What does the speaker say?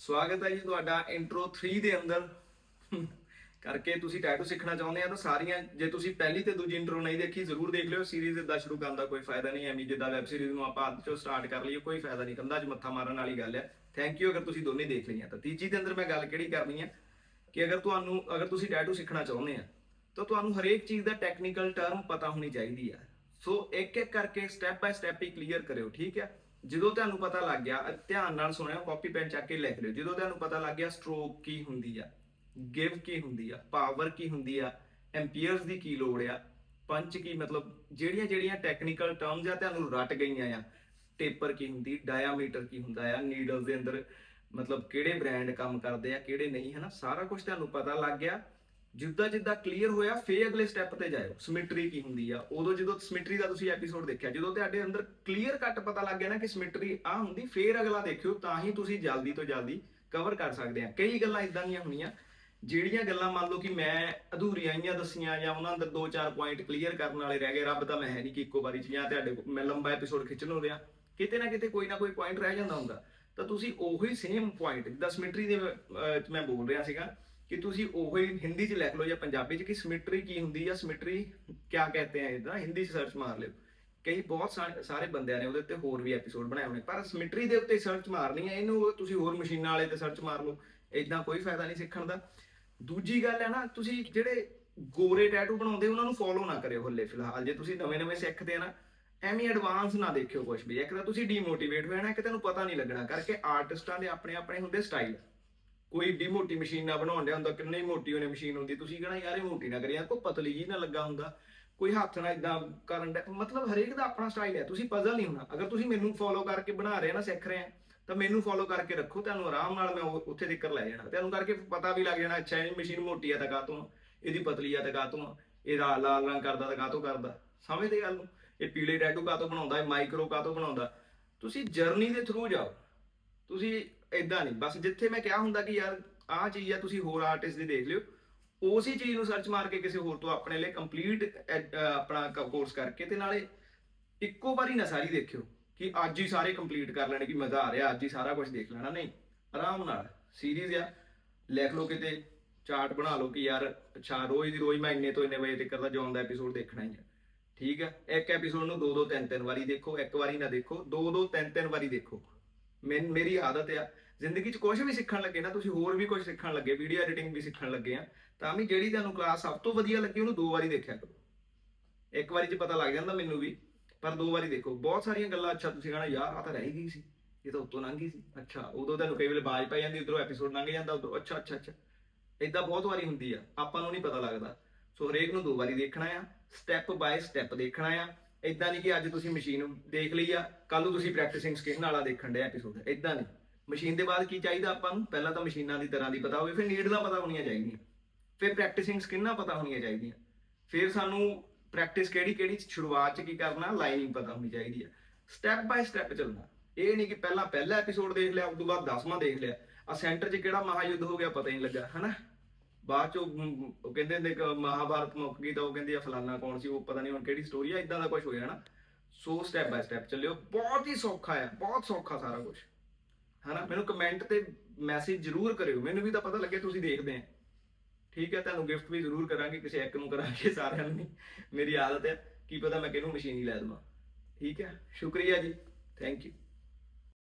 ਸਵਾਗਤ ਹੈ ਜੀ ਤੁਹਾਡਾ ਇੰਟਰੋ 3 ਦੇ ਅੰਦਰ। ਕਰਕੇ ਤੁਸੀਂ ਟੈਟੂ ਸਿੱਖਣਾ ਚਾਹੁੰਦੇ ਆ ਤਾਂ ਸਾਰੀਆਂ, ਜੇ ਤੁਸੀਂ ਪਹਿਲੀ ਤੇ ਦੂਜੀ ਇੰਟਰੋ ਨਹੀਂ ਦੇਖੀ, ਜ਼ਰੂਰ ਦੇਖ ਲਿਓ। ਸੀਰੀਜ਼ ਇਦਾਂ ਸ਼ੁਰੂ ਕਰਨ ਦਾ ਕੋਈ ਫਾਇਦਾ ਨਹੀਂ ਐਵੇਂ ਜਿੱਦਾਂ ਵੈਬ ਸੀਰੀਜ਼ ਨੂੰ ਆਪਾਂ ਅੱਧ ਚੋਂ ਸਟਾਰਟ ਕਰ ਲਈਏ, ਕੋਈ ਫਾਇਦਾ ਨਹੀਂ। ਕੰਦਾ 'ਚ ਮੱਥਾ ਮਾਰਨ ਵਾਲੀ ਗੱਲ ਹੈ। ਥੈਂਕ ਯੂ ਅਗਰ ਤੁਸੀਂ ਦੋਨੇ ਦੇਖ ਲਈਆਂ ਤਾਂ। ਤੀਜੀ ਦੇ ਅੰਦਰ ਮੈਂ ਗੱਲ ਕਿਹੜੀ ਕਰਨੀ ਹੈ ਕਿ ਅਗਰ ਤੁਹਾਨੂੰ, ਅਗਰ ਤੁਸੀਂ ਟੈਟੂ ਸਿੱਖਣਾ ਚਾਹੁੰਦੇ ਆ, ਤਾਂ ਤੁਹਾਨੂੰ ਹਰੇਕ ਚੀਜ਼ ਦਾ ਟੈਕਨੀਕਲ ਟਰਮ ਪਤਾ ਹੋਣੀ ਚਾਹੀਦੀ ਆ ਸੋ ਇੱਕ ਇੱਕ ਕਰਕੇ ਸਟੈਪ ਬਾਈ ਸਟੈਪ ਹੀ ਕਲੀਅਰ ਕਰਿਓ, ਠੀਕ ਹੈ? ਜਦੋਂ ਤੁਹਾਨੂੰ ਪਤਾ ਲੱਗ ਗਿਆ ਧਿਆਨ ਨਾਲ ਸੁਣਿਓ ਕਾਪੀ ਪੈਨ ਚੱਕ ਕੇ ਲਿਖ ਲਿਓ। ਜਦੋਂ ਤੁਹਾਨੂੰ ਪਤਾ ਲੱਗ ਗਿਆ ਸਟ੍ਰੋਕ ਕੀ ਹੁੰਦੀ ਆ ਗਿਵ ਕੀ ਹੁੰਦੀ ਆ ਪਾਵਰ ਕੀ ਹੁੰਦੀ ਆ ਐਂਪੀਅਰਸ ਦੀ ਕੀ ਲੋੜ ਆ ਪੰਚ ਕੀ ਮਤਲਬ ਜਿਹੜੀਆਂ ਜਿਹੜੀਆਂ ਟੈਕਨੀਕਲ ਟਰਮਸ ਆ ਤੁਹਾਨੂੰ ਰਟ ਗਈਆਂ ਆ ਟੇਪਰ ਕੀ ਹੁੰਦੀ ਡਾਇਆਮੀਟਰ ਕੀ ਹੁੰਦਾ ਆ ਨੀਡਲਸ ਦੇ ਅੰਦਰ ਮਤਲਬ ਕਿਹੜੇ ਬ੍ਰਾਂਡ ਕੰਮ ਕਰਦੇ ਆ, ਕਿਹੜੇ ਨਹੀਂ, ਹਨਾ? ਸਾਰਾ ਕੁਝ ਤੁਹਾਨੂੰ ਪਤਾ ਲੱਗ ਗਿਆ। ਜਿੱਦਾਂ ਜਿੱਦਾਂ ਕਲੀਅਰ ਹੋਇਆ, ਫੇਰ ਅਗਲੇ ਸਟੈਪ ਤੇ ਜਾਇਓ। ਸਿਮਟਰੀ ਕੀ ਹੁੰਦੀ ਆ? ਉਦੋਂ ਜਦੋਂ ਸਿਮਟਰੀ ਦਾ ਤੁਸੀਂ ਐਪੀਸੋਡ ਦੇਖਿਆ, ਜਦੋਂ ਤੁਹਾਡੇ ਅੰਦਰ ਕਲੀਅਰ ਕੱਟ ਪਤਾ ਲੱਗ ਗਿਆ ਨਾ ਕਿ ਸਿਮਟਰੀ ਆ ਹੁੰਦੀ, ਫੇਰ ਅਗਲਾ ਦੇਖਿਓ, ਤਾਂ ਹੀ ਤੁਸੀਂ ਜਲਦੀ ਤੋਂ ਜਲਦੀ ਕਵਰ ਕਰ ਸਕਦੇ ਆ। ਕਈ ਗੱਲਾਂ ਇਦਾਂ ਦੀਆਂ ਹੋਣੀਆਂ, ਜਿਹੜੀਆਂ ਗੱਲਾਂ ਮੰਨ ਲਓ ਕਿ ਮੈਂ ਅਧੂਰੀਆਂ ਆਈਆਂ ਦੱਸੀਆਂ, ਜਾਂ ਉਹਨਾਂ ਅੰਦਰ 2-4 ਪੁਆਇੰਟ ਕਲੀਅਰ ਕਰਨ ਵਾਲੇ ਰਹਿ ਗਏ, ਰੱਬ ਤਾਂ ਮੈਂ ਹੈ ਨਹੀਂ ਕਿ ਇੱਕੋ ਵਾਰੀ ਚ, ਜਾਂ ਤੁਹਾਡੇ ਕੋਲ ਮੈਂ ਲੰਬਾ ਐਪੀਸੋਡ ਖਿੱਚਣ ਹੋ ਰਿਹਾ। ਕਿਤੇ ਨਾ ਕਿਤੇ ਕੋਈ ਨਾ ਕੋਈ ਪੁਆਇੰਟ ਰਹਿ ਜਾਂਦਾ ਹੁੰਦਾ। ਤਾਂ ਤੁਸੀਂ ਉਹੀ ਸੇਮ ਪੁਆਇੰਟ ਜਿੱਦਾਂ ਸਿਮਟਰੀ ਦੇ ਮੈਂ ਬੋਲ ਰਿਹਾ ਸੀਗਾ ਕਿ ਤੁਸੀਂ ਉਹੀ ਹਿੰਦੀ ਚ ਲਿਖ ਲਓ ਜਾਂ ਪੰਜਾਬੀ ਚ ਕਿ ਸਿਮਟਰੀ ਕੀ ਹੁੰਦੀ ਹੈ ਸਿਮਟਰੀ ਕਿਆ ਕਹਤੇ ਆ ਇਹਦਾ? ਹਿੰਦੀ ਚ ਸਰਚ ਮਾਰ ਲਿਓ। ਕਈ ਬਹੁਤ ਸਾ- ਸਾਰੇ ਬੰਦਿਆਂ ਨੇ ਉਹਦੇ ਉੱਤੇ ਹੋਰ ਵੀ ਐਪੀਸੋਡ ਬਣਾਏ ਹੋਣੇ, ਪਰ ਸਿਮਟਰੀ ਦੇ ਉੱਤੇ ਸਰਚ ਮਾਰਨੀ ਹੈ ਇਹਨੂੰ ਤੁਸੀਂ ਹੋਰ ਮਸ਼ੀਨਾਂ ਵਾਲੇ ਤੇ ਸਰਚ ਮਾਰ ਲਓ ਇਦਾਂ ਕੋਈ ਫਾਇਦਾ ਨਹੀਂ ਸਿੱਖਣ ਦਾ। ਦੂਜੀ ਗੱਲ ਹੈ ਨਾ, ਤੁਸੀਂ ਜਿਹੜੇ ਗੋਰੇ ਟੈਟੂ ਬਣਾਉਂਦੇ, ਉਹਨਾਂ ਨੂੰ ਫੋਲੋ ਨਾ ਕਰਿਓ ਹੱਲੇ ਫਿਲਹਾਲ, ਜੇ ਤੁਸੀਂ ਨਵੇਂ-ਨਵੇਂ ਸਿੱਖਦੇ ਆ ਨਾ, ਐਵੇਂ ਐਡਵਾਂਸ ਨਾ ਦੇਖਿਓ ਕੁਝ ਵੀ, ਇੱਕ ਤਾਂ ਤੁਸੀਂ ਡੀਮੋਟੀਵੇਟ ਹੋ ਜਾਣਾ, ਇੱਕ ਤੁਹਾਨੂੰ ਪਤਾ ਨਹੀਂ ਲੱਗਣਾ, ਕਰਕੇ ਆਰਟਿਸਟਾਂ ਦੇ ਆਪਣੇ ਆਪਣੇ ਹੁੰਦੇ ਸਟਾਈਲ ਕੋਈ ਏਡੀ ਮੋਟੀ ਮਸ਼ੀਨ ਨਾ ਬਣਾਉਣ ਡਿਆ ਹੁੰਦਾ, ਕਿੰਨੀ ਮੋਟੀ ਉਹਨੇ ਮਸ਼ੀਨ ਹੁੰਦੀ। ਤੁਸੀਂ ਕਹਣਾ ਯਾਰ ਇਹ ਮੋਟੀ ਨਾ ਕਰਿਆ ਕੋਈ ਪਤਲੀ ਜੀ ਨਾ ਲੱਗਾ ਹੁੰਦਾ। ਕੋਈ ਹੱਥ ਨਾਲ ਇਦਾਂ ਕਰਨ ਡਿਆ, ਮਤਲਬ ਹਰੇਕ ਦਾ ਆਪਣਾ ਸਟਾਈਲ ਹੈ, ਤੁਸੀਂ ਪਜ਼ਲ ਨਹੀਂ ਹੋਣਾ। ਅਗਰ ਤੁਸੀਂ ਮੈਨੂੰ ਫੋਲੋ ਕਰਕੇ ਬਣਾ ਰਹੇ ਨਾ, ਸਿੱਖ ਰਹੇ ਆ, ਤਾਂ ਮੈਨੂੰ ਫੋਲੋ ਕਰਕੇ ਰੱਖੋ, ਤੁਹਾਨੂੰ ਆਰਾਮ ਨਾਲ ਮੈਂ ਉੱਥੇ ਤੱਕ ਲੈ ਜਾਣਾ। ਤੁਹਾਨੂੰ ਕਰਕੇ ਪਤਾ ਵੀ ਲੱਗ ਜਾਣਾ, ਅੱਛਾ, ਇਹ ਮਸ਼ੀਨ ਮੋਟੀ ਆ ਤਾਂ। ਕਾਤੋਂ ਇਹਦੀ ਪਤਲੀ ਆ ਤਾਂ। ਕਾਤੋਂ ਇਹਦਾ ਲਾਲ ਰੰਗ ਕਰਦਾ ਤਾਂ ਕਾਤੋਂ ਕਰਦਾ। ਸਮਝਦੇ ਗੱਲ ਨੂੰ? ਇਹ ਪੀਲੇ ਟੈਟੂ ਕਾਤੋਂ ਬਣਾਉਂਦਾ, ਇਹ ਮਾਈਕਰੋ ਕਾਤੋਂ ਬਣਾਉਂਦਾ? ਤੁਸੀਂ ਜਰਨੀ ਦੇ ਥਰੂ ਜਾਓ। ਤੁਸੀਂ ਇਦਾਂ ਨਹੀਂ। ਬਸ ਜਿੱਥੇ ਮੈਂ ਕਿਹਾ ਹੁੰਦਾ ਕਿ ਯਾਰ ਆਹ ਚੀਜ਼ ਆ, ਤੁਸੀਂ ਹੋਰ ਆਰਟਿਸਟ ਦੀ ਦੇਖ ਲਿਓ। ਉਸੇ ਚੀਜ਼ ਨੂੰ ਸਰਚ ਮਾਰ ਕੇ ਕਿਸੇ ਹੋਰ ਤੋਂ ਆਪਣੇ ਲਈ ਕੰਪਲੀਟ ਆਪਣਾ ਕੋਰਸ ਕਰਕੇ ਤੇ ਨਾਲੇ ਇੱਕੋ ਵਾਰੀ ਨਾ ਸਾਰੀ ਦੇਖਿਓ ਕਿ ਅੱਜ ਹੀ ਸਾਰੇ ਕੰਪਲੀਟ ਕਰ ਲੈਣੇ ਕਿ ਮਜ਼ਾ ਆ ਰਿਹਾ, ਅੱਜ ਹੀ ਸਾਰਾ ਕੁਝ ਦੇਖ ਲੈਣਾ। ਨਹੀਂ, ਆਰਾਮ ਨਾਲ। ਸੀਰੀਜ਼ ਆ। ਲਿਖ ਲਓ ਕਿਤੇ ਚਾਰਟ ਬਣਾ ਲਓ ਕਿ ਯਾਰ, ਅੱਛਾ, ਰੋਜ਼ ਦੀ ਰੋਜ਼ ਮੈਂ ਇੰਨੇ ਤੋਂ ਇੰਨੇ ਵਜੇ ਤੱਕ ਦਾ ਜੌਨ ਦਾ ਐਪੀਸੋਡ ਦੇਖਣਾ ਹੀ ਆ। ਠੀਕ ਹੈ ਇੱਕ ਐਪੀਸੋਡ ਨੂੰ ਦੋ ਦੋ ਤਿੰਨ ਤਿੰਨ ਵਾਰੀ ਦੇਖੋ, ਇੱਕ ਵਾਰੀ ਨਾ ਦੇਖੋ, ਦੋ ਦੋ ਤਿੰਨ ਤਿੰਨ ਵਾਰੀ ਦੇਖੋ। ਮੇਰੀ ਆਦਤ ਆ। ਜ਼ਿੰਦਗੀ 'ਚ ਕੁਝ ਵੀ ਸਿੱਖਣ ਲੱਗੇ ਨਾ, ਤੁਸੀਂ ਹੋਰ ਵੀ ਕੁਝ ਸਿੱਖਣ ਲੱਗੇ ਵੀਡੀਓ ਐਡੀਟਿੰਗ ਵੀ ਸਿੱਖਣ ਲੱਗੇ ਆ। ਤਾਂ ਵੀ ਜਿਹੜੀ ਤੁਹਾਨੂੰ ਕਲਾਸ ਸਭ ਤੋਂ ਵਧੀਆ ਲੱਗੀ, ਉਹਨੂੰ ਦੋ ਵਾਰੀ ਦੇਖਿਆ ਕਰੋ। ਇੱਕ ਵਾਰੀ 'ਚ ਪਤਾ ਲੱਗ ਜਾਂਦਾ ਮੈਨੂੰ ਵੀ, ਪਰ ਦੋ ਵਾਰੀ ਦੇਖੋ। ਬਹੁਤ ਸਾਰੀਆਂ ਗੱਲਾਂ, ਅੱਛਾ, ਤੁਸੀਂ ਕਹਣਾ, ਯਾਰ ਆ ਤਾਂ ਰਹਿ ਗਈ ਸੀ। ਇਹ ਤਾਂ ਉੱਤੋਂ ਲੰਘ ਗਈ ਸੀ। ਅੱਛਾ, ਉਦੋਂ ਤੁਹਾਨੂੰ ਕਈ ਵੇਲੇ ਬਾਜ ਪੈ ਜਾਂਦੀ, ਉਧਰੋਂ ਐਪੀਸੋਡ ਲੰਘ ਜਾਂਦਾ, ਉਧਰੋਂ, ਅੱਛਾ ਅੱਛਾ ਅੱਛਾ। ਇਦਾਂ ਬਹੁਤ ਵਾਰੀ ਹੁੰਦੀ ਆ। ਆਪਾਂ ਨੂੰ ਨਹੀਂ ਪਤਾ ਲੱਗਦਾ। ਸੋ ਹਰੇਕ ਨੂੰ ਦੋ ਵਾਰੀ ਦੇਖਣਾ ਆ। ਸਟੈਪ ਬਾਏ ਸਟੈਪ ਦੇਖਣਾ ਆ। ਇਦਾਂ ਨਹੀਂ ਕਿ ਅੱਜ ਤੁਸੀਂ ਮਸ਼ੀਨ ਦੇਖ ਲਈ ਆ ਕੱਲ ਨੂੰ ਤੁਸੀਂ ਪ੍ਰੈਕਟਿਸਿੰਗ ਸਕਿਨ ਵਾਲਾ ਦੇਖਣ ਦੇ ਐਪੀਸੋਡ ਇਦਾਂ ਨਹੀਂ। ਮਸ਼ੀਨ ਦੇ ਬਾਅਦ ਕੀ ਚਾਹੀਦਾ ਆਪਾਂ ਨੂੰ? ਪਹਿਲਾਂ ਤਾਂ ਮਸ਼ੀਨਾਂ ਦੀ ਤਰ੍ਹਾਂ ਦੀ ਪਤਾ ਹੋਵੇ, ਫਿਰ ਨੀਡ ਦਾ ਪਤਾ ਹੋਣੀਆਂ ਚਾਹੀਦੀਆਂ। ਫਿਰ ਪ੍ਰੈਕਟਿਸਿੰਗ ਸਕਿਨਾਂ ਪਤਾ ਹੋਣੀਆਂ ਚਾਹੀਦੀਆਂ। ਫਿਰ ਸਾਨੂੰ ਪ੍ਰੈਕਟਿਸ ਕਿਹੜੀ ਕਿਹੜੀ ਸ਼ੁਰੂਆਤ ਚ ਕੀ ਕਰਨਾ ਲਾਈਨਿੰਗ ਪਤਾ ਹੋਣੀ ਚਾਹੀਦੀ ਹੈ ਸਟੈਪ ਬਾਏ ਸਟੈਪ ਚੱਲਣਾ। ਇਹ ਨਹੀਂ ਕਿ ਪਹਿਲਾਂ ਪਹਿਲਾ ਐਪੀਸੋਡ ਦੇਖ ਲਿਆ, ਉਸ ਤੋਂ ਬਾਅਦ 10ਵਾਂ ਦੇਖ ਲਿਆ। ਆ ਸੈਂਟਰ 'ਚ ਕਿਹੜਾ ਮਹਾਯੁੱਧ ਹੋ ਗਿਆ ਪਤਾ ਹੀ ਨਹੀਂ ਲੱਗਾ, ਹਨਾ? ਬਾਅਦ ਚੋਂ ਉਹ ਕਹਿੰਦੇ ਨੇ ਕਿ ਮਹਾਭਾਰਤ ਮੁੱਕ ਗਈ ਤਾਂ ਉਹ ਕਹਿੰਦੇ ਆ ਫਲਾਨਾ ਕੌਣ ਸੀ, ਉਹ ਪਤਾ ਨਹੀਂ ਹੁਣ ਕਿਹੜੀ ਸਟੋਰੀ ਆ ਇਦਾਂ ਦਾ ਕੁਝ ਹੋ ਜਾਣਾ ਸੋ ਸਟੈਪ ਬਾਏ ਸਟੈਪ ਚੱਲਿਓ। ਬਹੁਤ ਹੀ ਸੌਖਾ ਹੈ ਬਹੁਤ ਸੌਖਾ ਸਾਰਾ ਕੁਝ ਹਨਾ, ਮੈਨੂੰ ਕਮੈਂਟ ਤੇ ਮੈਸੇਜ ਜ਼ਰੂਰ ਕਰਿਓ। ਮੈਨੂੰ ਵੀ ਤਾਂ ਪਤਾ ਲੱਗੇ ਤੁਸੀਂ ਦੇਖਦੇ ਆ। ਠੀਕ ਹੈ ਤੁਹਾਨੂੰ ਗਿਫਟ ਵੀ ਜ਼ਰੂਰ ਕਰਾਂਗੇ, ਕਿਸੇ ਇੱਕ ਨੂੰ ਕਰਾਂਗੇ ਸਾਰਿਆਂ ਨੂੰ ਮੇਰੀ ਆਦਤ ਹੈ ਕੀ ਪਤਾ ਮੈਂ ਕਿਹਨੂੰ ਮਸ਼ੀਨ ਹੀ ਲੈ ਦਵਾਂ। ਠੀਕ ਹੈ ਸ਼ੁਕਰੀਆ ਜੀ। Thank you